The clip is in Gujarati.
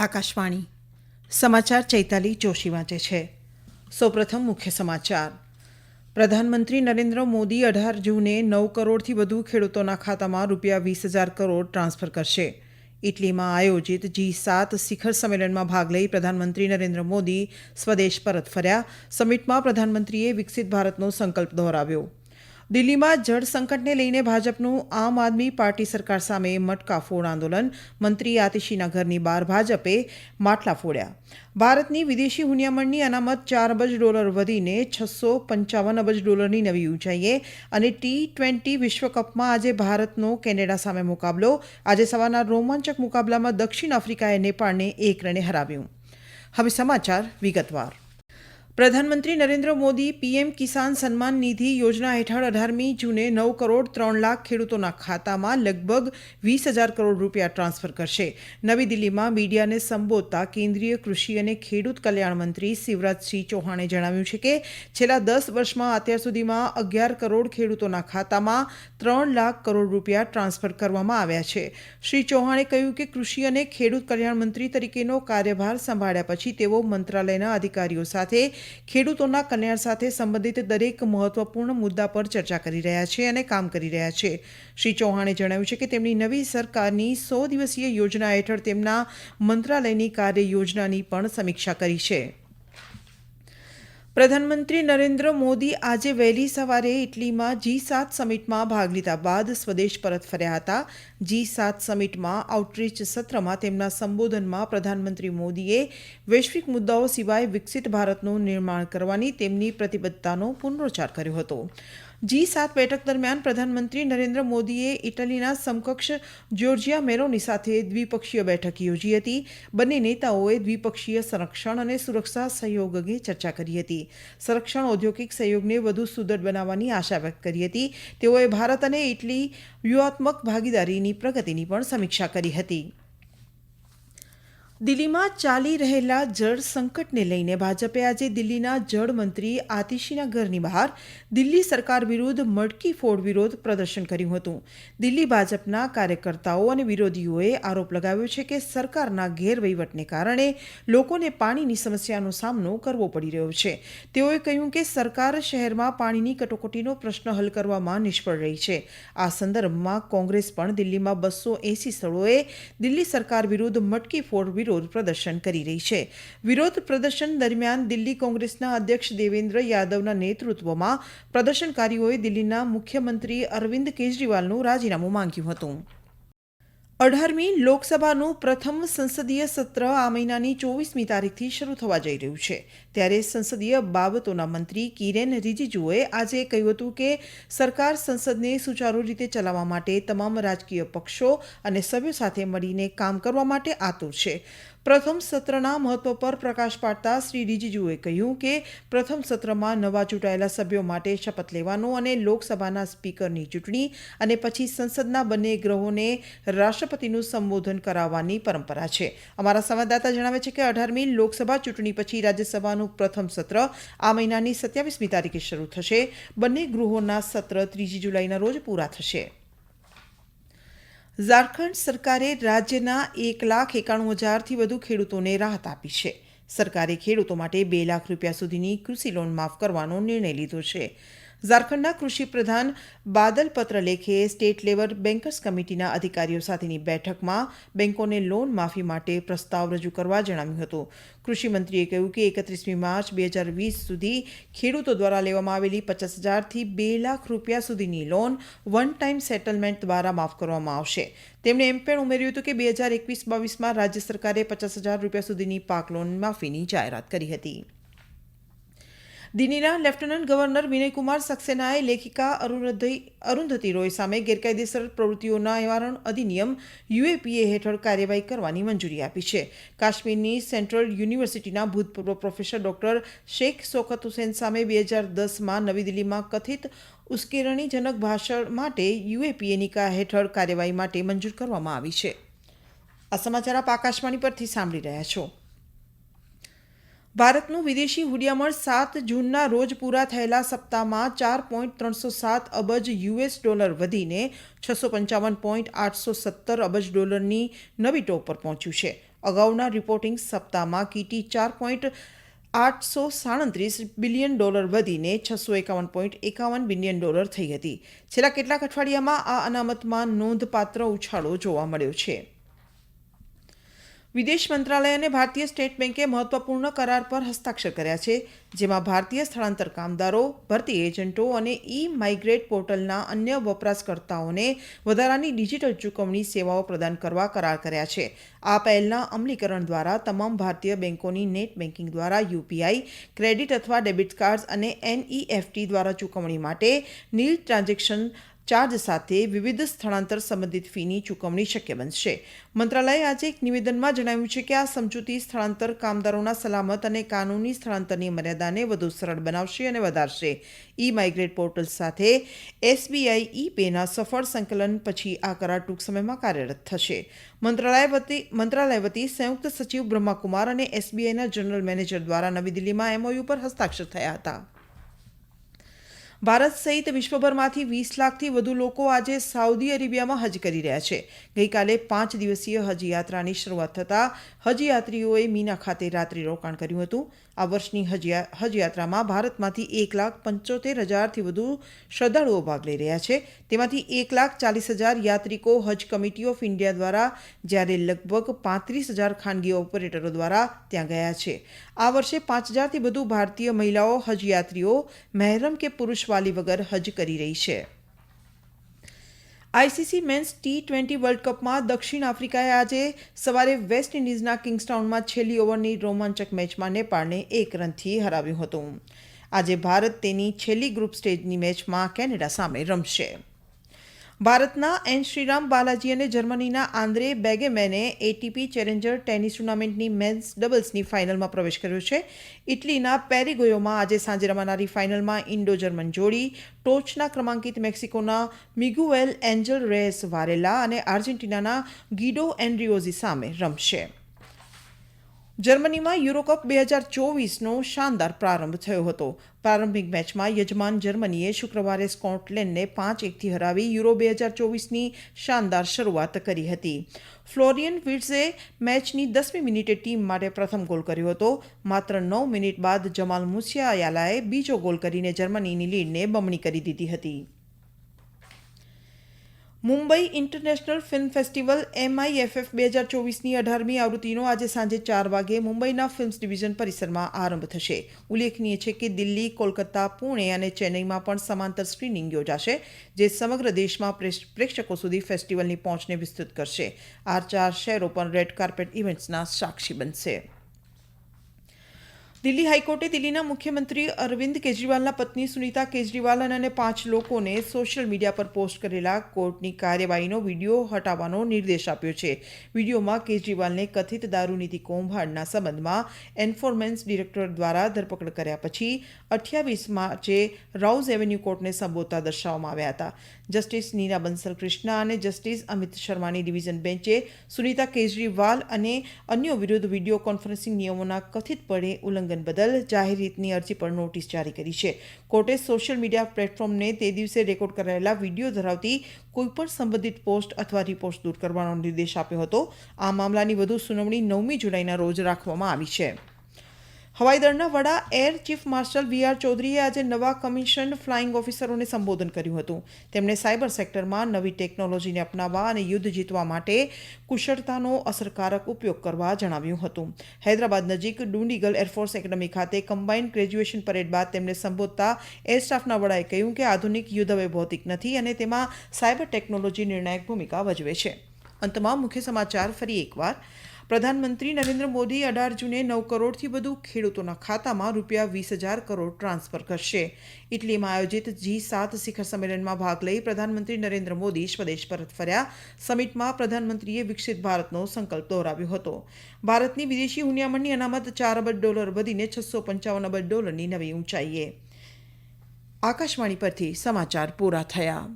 આકાશવાણી. સમાચાર ચૈતાલી જોશી વાંચે છે. સૌપ્રથમ મુખ્ય સમાચાર. પ્રધાનમંત્રી નરેન્દ્ર મોદી અઢાર જૂને નવ કરોડથી વધુ ખેડૂતોના ખાતામાં રૂપિયા વીસ હજાર કરોડ ટ્રાન્સફર કરશે. ઇટલીમાં આયોજિત જી સાત શિખર સંમેલનમાં ભાગ લઈ પ્રધાનમંત્રી નરેન્દ્ર મોદી સ્વદેશ પરત ફર્યા. સમિટમાં પ્રધાનમંત્રીએ વિકસિત ભારતનો સંકલ્પ દોહરાવ્યો. દિલ્હીમાં જળ સંકટને લઈને ભાજપનું આમ આદમી પાર્ટી સરકાર સામે મટકા ફોડ આંદોલન. મંત્રી આતિશીના ઘરની બહાર ભાજપે માટલા ફોડ્યા. ભારતની વિદેશી હુનિયામણની અનામત ચાર અબજ ડોલર વધીને છસો પંચાવન અબજ ડોલરની નવી ઊંચાઈએ અને ટી ટ્વેન્ટી વિશ્વકપમાં આજે ભારતનો કેનેડા સામે મુકાબલો. આજે સવારના રોમાંચક મુકાબલામાં દક્ષિણ આફ્રિકાએ નેપાળને એક રને હરાવ્યું. હવે સમાચાર વિગતવાર. પ્રધાનમંત્રી નરેન્દ્ર મોદી પીએમ કિસાન સન્માન નિધિ યોજના હેઠળ અઢારમી જૂને નવ કરોડ ત્રણ લાખ ખેડૂતોના ખાતામાં લગભગ વીસ હજાર કરોડ રૂપિયા ટ્રાન્સફર કરશે. નવી દિલ્હીમાં મીડિયાને સંબોધતા કેન્દ્રીય કૃષિ અને ખેડૂત કલ્યાણ મંત્રી શિવરાજસિંહ ચૌહાણે જણાવ્યું છે કે છેલ્લા દસ વર્ષમાં અત્યાર સુધીમાં અગિયાર કરોડ ખેડૂતોના ખાતામાં ત્રણ લાખ કરોડ રૂપિયા ટ્રાન્સફર કરવામાં આવ્યા છે. શ્રી ચૌહાણે કહ્યું કે કૃષિ અને ખેડૂત કલ્યાણ મંત્રી તરીકેનો કાર્યભાર સંભાળ્યા પછી તેઓ મંત્રાલયના અધિકારીઓ સાથે ખેડૂતોના કલ્યાણ સાથે સંબંધિત દરેક મહત્વપૂર્ણ મુદ્દા પર ચર્ચા કરી રહ્યા છે અને કામ કરી રહ્યા છે. શ્રી ચૌહાણે જણાવ્યું છે કે તેમની નવી સરકારની સો દિવસીય યોજના હેઠળ તેમના મંત્રાલયની કાર્ય યોજનાની પણ સમીક્ષા કરી છે. પ્રધાનમંત્રી નરેન્દ્ર મોદી આજે વહેલી સવારે ઇટલીમાં જી સાત સમિટમાં ભાગ લીધા બાદ સ્વદેશ પરત ફર્યા હતા. જી સાત સમિટમાં આઉટરીચ સત્રમાં તેમના સંબોધનમાં પ્રધાનમંત્રી મોદીએ વૈશ્વિક મુદ્દાઓ સિવાય વિકસિત ભારતનું નિર્માણ કરવાની તેમની પ્રતિબદ્ધતાનો પુનરોચ્ચાર કર્યો હતો. જી સાત બેઠક દરમિયાન પ્રધાનમંત્રી નરેન્દ્ર મોદીએ ઇટલીના સમકક્ષ જ્યોર્જિયા મેરોની સાથે દ્વિપક્ષીય બેઠક યોજી હતી. બંને નેતાઓએ દ્વિપક્ષીય સંરક્ષણ અને સુરક્ષા સહયોગ અંગે ચર્ચા કરી હતી. સંરક્ષણ ઔદ્યોગિક સહયોગને વધુ સુદૃઢ બનાવવાની આશા વ્યક્ત કરી હતી. તેઓએ ભારત અને ઇટલી વ્યૂહાત્મક ભાગીદારીની પ્રગતિની પણ સમીક્ષા કરી હતી. દિલ્હીમાં ચાલી રહેલા જળ સંકટને લઈને ભાજપે આજે દિલ્હીના જળમંત્રી આતિશીના ઘરની બહાર દિલ્હી સરકાર વિરુદ્ધ મટકી ફોડ વિરોધ પ્રદર્શન કર્યું હતું. દિલ્હી ભાજપના કાર્યકર્તાઓ અને વિરોધીઓએ આરોપ લગાવ્યો છે કે સરકારના ગેરવહીવટને કારણે લોકોને પાણીની સમસ્યાનો સામનો કરવો પડી રહ્યો છે. તેઓએ કહ્યું કે સરકાર શહેરમાં પાણીની કટોકટીનો પ્રશ્ન હલ કરવામાં નિષ્ફળ રહી છે. આ સંદર્ભમાં કોંગ્રેસ પણ દિલ્હીમાં બસો એંસી સ્થળોએ દિલ્હી સરકાર વિરુદ્ધ મટકી ફોડ વિરોધ વિરોધ પ્રદર્શન કરી રહી છે. વિરોધ પ્રદર્શન દરમિયાન દિલ્હી કોંગ્રેસના અધ્યક્ષ દેવેન્દ્ર યાદવના નેતૃત્વમાં પ્રદર્શનકારીઓએ દિલ્હીના મુખ્યમંત્રી અરવિંદ કેજરીવાલનું રાજીનામું માંગ્યું હતું. અઢારમી લોકસભાનું પ્રથમ સંસદીય સત્ર આ મહિનાની ચોવીસમી તારીખથી શરૂ થવા જઈ રહ્યું છે. ત્યારે સંસદીય બાબતોના મંત્રી કિરેન રિજિજુએ આજે કહ્યું હતું કે, સરકાર સંસદને સુચારુ રીતે ચલાવવા માટે તમામ રાજકીય પક્ષો અને સભ્યો સાથે મળીને કામ કરવા માટે આતુર છે. પ્રથમ સત્રના મહત્વ પર પ્રકાશ પાડતા શ્રી રિજિજુએ કહ્યું કે, પ્રથમ સત્રમાં નવા ચૂંટાયેલા સભ્યો માટે શપથ લેવાનો અને લોકસભાના સ્પીકરની ચૂંટણી અને પછી સંસદના બંને ગ્રહોને રાષ્ટ્રપતિનું સંબોધન કરાવવાની પરંપરા છે. અમારા સંવાદદાતા જણાવે છે કે અઢારમી લોકસભા ચૂંટણી પછી રાજ્યસભાનું પ્રથમ સત્ર આ મહિનાની સત્યાવીસમી તારીખે શરૂ થશે. બંને ગૃહોના સત્ર ત્રીજી જુલાઈના રોજ પૂરા થશે. ઝારખંડ સરકારે રાજ્યના એક લાખ એકાણું હજારથી વધુ ખેડૂતોને રાહત આપી છે. સરકારે ખેડૂતો માટે બે લાખ રૂપિયા સુધીની કૃષિ લોન માફ કરવાનો નિર્ણય લીધો છે. ઝારખંડના કૃષિ પ્રધાન બાદલ પત્રલેખે સ્ટેટ લેવલ બેન્કર્સ કમિટીના અધિકારીઓ સાથેની બેઠકમાં બેન્કોને લોન માફી માટે પ્રસ્તાવ રજૂ કરવા જણાવ્યું હતું. કૃષિમંત્રીએ કહ્યું કે એકત્રીસમી માર્ચ બે હજાર વીસ સુધી ખેડૂતો દ્વારા લેવામાં આવેલી પચાસ હજારથી બે લાખ રૂપિયા સુધીની લોન વન ટાઈમ સેટલમેન્ટ દ્વારા માફ કરવામાં આવશે. તેમણે એમ પણ ઉમેર્યું હતું કે બે હજાર એકવીસ બાવીસમાં રાજ્ય સરકારે પચાસ હજાર રૂપિયા સુધીની પાક લોન માફીની જાહેરાત કરી હતી. દિલ્હીના લેફ્ટનન્ટ ગવર્નર વિનયકુમાર સક્સેનાએ લેખિકા અરુંધતી રોય સામે ગેરકાયદેસર પ્રવૃત્તિઓના નિવારણ અધિનિયમ યુએપીએ હેઠળ કાર્યવાહી કરવાની મંજૂરી આપી છે. કાશ્મીરની સેન્ટ્રલ યુનિવર્સિટીના ભૂતપૂર્વ પ્રોફેસર ડોક્ટર શેખ સોખત હુસેન સામે બે હજાર દસમાં નવી દિલ્હીમાં કથિત ઉશ્કેરણીજનક ભાષણ માટે યુએપીએની હેઠળ કાર્યવાહી માટે મંજૂર કરવામાં આવી છે. આ સમાચાર આપ આકાશવાણી પરથી સાંભળી રહ્યા છો. ભારતનું વિદેશી હુડિયામણ સાત જૂનના રોજ પૂરા થયેલા સપ્તાહમાં ચાર પોઈન્ટ ત્રણસો સાત અબજ યુએસ ડોલર વધીને છસો પંચાવન પોઈન્ટ આઠસો સત્તર અબજ ડોલરની નવી ટોપ પર પહોંચ્યું છે. અગાઉના રિપોર્ટિંગ સપ્તાહમાં કીટી ચાર પોઈન્ટ આઠસો સાડત્રીસ બિલિયન ડોલર વધીને છસો એકાવન પોઈન્ટ એકાવન બિલિયન ડોલર થઈ હતી. છેલ્લા કેટલાક અઠવાડિયામાં આ અનામતમાં નોંધપાત્ર ઉછાળો જોવા મળ્યો છે. વિદેશ મંત્રાલય અને ભારતીય સ્ટેટ બેન્કે મહત્વપૂર્ણ કરાર પર હસ્તાક્ષર કર્યા છે, જેમાં ભારતીય સ્થળાંતર કામદારો, ભરતી એજન્ટો અને ઈ માઇગ્રેટ પોર્ટલના અન્ય વપરાશકર્તાઓને વધારાની ડિજિટલ ચૂકવણી સેવાઓ પ્રદાન કરવા કરાર કર્યા છે. આ પહેલના અમલીકરણ દ્વારા તમામ ભારતીય બેન્કોની નેટ બેન્કિંગ દ્વારા યુપીઆઈ, ક્રેડિટ અથવા ડેબિટ કાર્ડ્સ અને એનઈએફટી દ્વારા ચૂકવણી માટે નીલ ટ્રાન્ઝેક્શન ચાર્જ સાથે વિવિધ સ્થળાંતર સંબંધિત ફીની ચૂકવણી શક્ય બનશે. મંત્રાલયે આજે એક નિવેદનમાં જણાવ્યું છે કે આ સમજૂતી સ્થળાંતર કામદારોના સલામત અને કાનૂની સ્થળાંતરની મર્યાદાને વધુ સરળ બનાવશે અને વધારશે. ઈ માઇગ્રેટ પોર્ટલ સાથે એસબીઆઈ ઈ પેના સફળ સંકલન પછી આ કરાર ટૂંક સમયમાં કાર્યરત થશે. મંત્રાલય વતી મંત્રાલય વતી સંયુક્ત સચિવ બ્રહ્માકુમાર અને એસબીઆઈના જનરલ મેનેજર દ્વારા નવી દિલ્હીમાં એમઓયુ પર હસ્તાક્ષર થયા હતા. ભારત સહિત વિશ્વભરમાંથી વીસ લાખથી વધુ લોકો આજે સાઉદી અરેબિયામાં હજ કરી રહ્યા છે. ગઈકાલે પાંચ દિવસીય હજ યાત્રાની શરૂઆત થતાં હજ યાત્રીઓએ મીના ખાતે રાત્રિ રોકાણ કર્યું હતું. આ વર્ષની હજયાત્રામાં હજ યાત્રામાં ભારતમાંથી એક લાખ પંચોતેર હજારથી વધુ શ્રદ્ધાળુઓ ભાગ લઈ રહ્યા છે. તેમાંથી એક લાખ ચાલીસ હજાર યાત્રિકો હજ કમિટી ઓફ ઇન્ડિયા દ્વારા, જ્યારે લગભગ પાંત્રીસ હજાર ખાનગી ઓપરેટરો દ્વારા ત્યાં ગયા છે. આ વર્ષે પાંચ હજારથી વધુ ભારતીય મહિલાઓ હજ યાત્રીઓ, મહેરમ કે પુરુષ વાલી વગર હજ કરી રહી છે. ICC men's T twenty world કપમાં દક્ષિણ આફ્રિકાએ આજે સવારે વેસ્ટ ઇન્ડિઝના કિંગસ્ટાઉનમાં છેલ્લી ઓવરની રોમાંચક મેચમાં નેપાળને એક રનથી હરાવ્યું હતું. આજે ભારત તેની છેલ્લી ગ્રુપ સ્ટેજની મેચમાં કેનેડા સામે રમશે. ભારતના એન. શ્રીરામ બાલાજી અને જર્મનીના આંદ્રે બેગેમેને એટીપી ચેલેન્જર ટેનિસ ટુર્નામેન્ટની મેન્સ ડબલ્સની ફાઇનલમાં પ્રવેશ કર્યો છે. ઇટલીના પેરિગોયોમાં આજે સાંજે રમાનારી ફાઇનલમાં ઇન્ડો જર્મન જોડી, ટોચના ક્રમાંકિત મેક્સિકોના મિગુએલ એન્જલ રેસ વારેલા અને આર્જેન્ટિનાના ગીડો એન્ડ્રિયોઝી સામે રમશે. જર્મનીમાં યુરોકપ બે હજાર ચોવીસનો શાનદાર પ્રારંભ થયો હતો. પ્રારંભિક મેચમાં યજમાન જર્મનીએ શુક્રવારે સ્કોટલેન્ડને પાંચ એકથી હરાવી યુરો બે હજાર ચોવીસની શાનદાર શરૂઆત કરી હતી. ફ્લોરિયન વિટ્સે મેચની દસમી મિનિટે ટીમ માટે પ્રથમ ગોલ કર્યો હતો. માત્ર નવ મિનિટ બાદ જમાલ મુસિયાયાલાએ બીજો ગોલ કરીને જર્મનીની લીડને બમણી કરી દીધી હતી. Mumbai international film festival MIFF બે હજાર ચોવીસની અઢારમી આવૃત્તિનો આજે સાંજે ચાર વાગે મુંબઈના ફિલ્મ્સ ડિવિઝન પરિસરમાં આરંભ થશે. ઉલ્લેખનીય છે કે દિલ્હી, કોલકાતા, પુણે અને ચેન્નઈમાં પણ સમાંતર સ્ક્રીનિંગ યોજાશે, જે સમગ્ર દેશમાં પ્રેક્ષ- પ્રેક્ષકો સુધી ફેસ્ટિવલની પહોંચને વિસ્તૃત કરશે. આ ચાર શહેરો પણ રેડ કાર્પેટ ઇવેન્ટ્સના સાક્ષી બનશે. દિલ્હી હાઈકોર્ટે દિલ્હીના મુખ્યમંત્રી અરવિંદ કેજરીવાલના પત્ની સુનીતા કેજરીવાલ અને પાંચ લોકોને સોશિયલ મીડિયા પર પોસ્ટ કરેલા કોર્ટની કાર્યવાહીનો વીડિયો હટાવવાનો નિર્દેશ આપ્યો છે. વિડીયોમાં કેજરીવાલને કથિત દારૂનીતિ કૌભાંડના સંબંધમાં એન્ફોર્મેન્સ ડિરેક્ટર દ્વારા ધરપકડ કર્યા પછી અઠ્યાવીસ માર્ચે રાઉઝ એવન્યુ કોર્ટને સંબોધતા દર્શાવવામાં આવ્યા હતા. જસ્ટિસ નીના બંસલ કૃષ્ણા અને જસ્ટિસ અમિત શર્માની ડિવિઝન બેન્ચે સુનીતા કેજરીવાલ અને અન્યો વિરુદ્ધ વીડિયો કોન્ફરન્સિંગ નિયમોના કથિતપણે ઉલ્લંઘન બદલ જાહેર રીતની અરજી પર નોટિસ જારી કરી છે. કોર્ટે સોશિયલ મીડિયા પ્લેટફોર્મને તે દિવસે રેકોર્ડ કરાયેલા વીડિયો ધરાવતી કોઈપણ સંબંધિત પોસ્ટ અથવા રિપોર્ટ દૂર કરવાનો નિર્દેશ આપ્યો હતો. આ મામલાની વધુ સુનાવણી નવમી જુલાઈના રોજ રાખવામાં આવી છે. હવાઈ દળના વડા air chief marshal V R ચૌધરીએ આજે નવા કમિશન ફ્લાઇંગ ઓફિસરોને સંબોધન કર્યું હતું. તેમણે સાયબર સેક્ટરમાં નવી ટેકનોલોજીને અપનાવવા અને યુદ્ધ જીતવા માટે કુશળતાનો અસરકારક ઉપયોગ કરવા જણાવ્યું હતું. હૈદરાબાદ નજીક ડુંડીગલ એરફોર્સ એકેડમી ખાતે કમ્બાઇન્ડ ગ્રેજ્યુએશન પરેડ બાદ તેમને સંબોધતા એર સ્ટાફના વડાએ કહ્યું કે આધુનિક યુદ્ધ હવે ભૌતિક નથી અને તેમાં સાયબર ટેકનોલોજી નિર્ણાયક ભૂમિકા ભજવે છે. અંતમાં મુખ્ય સમાચાર ફરી એકવાર. પ્રધાનમંત્રી નરેન્દ્ર મોદી અઢાર જૂને નવ કરોડથી વધુ ખેડૂતોના ખાતામાં રૂપિયા વીસ હજાર કરોડ ટ્રાન્સફર કરશે. ઇટલીમાં આયોજિત જી સાત શિખર સંમેલનમાં ભાગ લઈ પ્રધાનમંત્રી નરેન્દ્ર મોદી સ્વદેશ પરત ફર્યા. સમિટમાં પ્રધાનમંત્રીએ વિકસિત ભારતનો સંકલ્પ દોહરાવ્યો હતો. ભારતની વિદેશી હુનિયામણની અનામત ચાર અબજ ડોલર વધીને છસો પંચાવન અબજ ડોલરની નવી ઊંચાઈએ. આકાશવાણી પરથી સમાચાર પૂરા થયા.